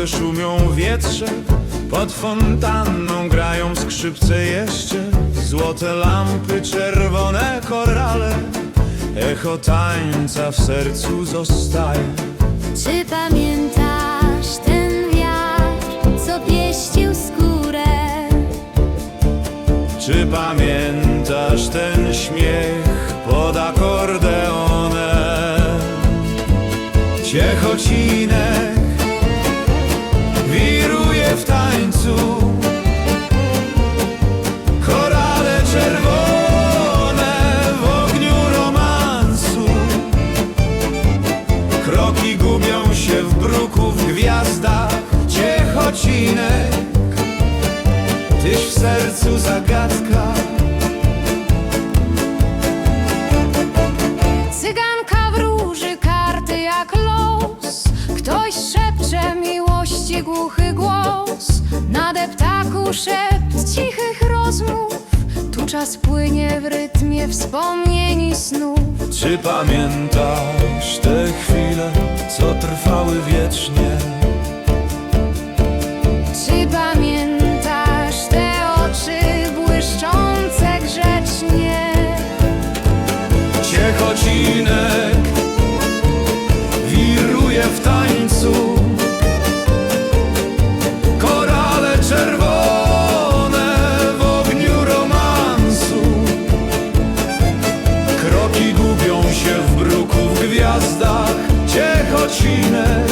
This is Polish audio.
Słońce szumią w wietrze Pod fontanną grają skrzypce jeszcze Złote lampy, czerwone korale Echo tańca w sercu zostaje Czy pamiętasz ten wiatr, co pieścił skórę? Czy pamiętasz ten śmiech pod akordeonem? Ciechocinek wiruje w tańcu. Korale czerwone w ogniu romansu. Kroki gubią się w bruku w gwiazdach Ciechocinek. Tyś w sercu zagadka Ktoś szepcze miłości głuchy głos. Nade ptaku szept cichych rozmów. Tu czas płynie w rytmie wspomnień i snów. Czy pamiętasz te chwile, co trwały wiecznie China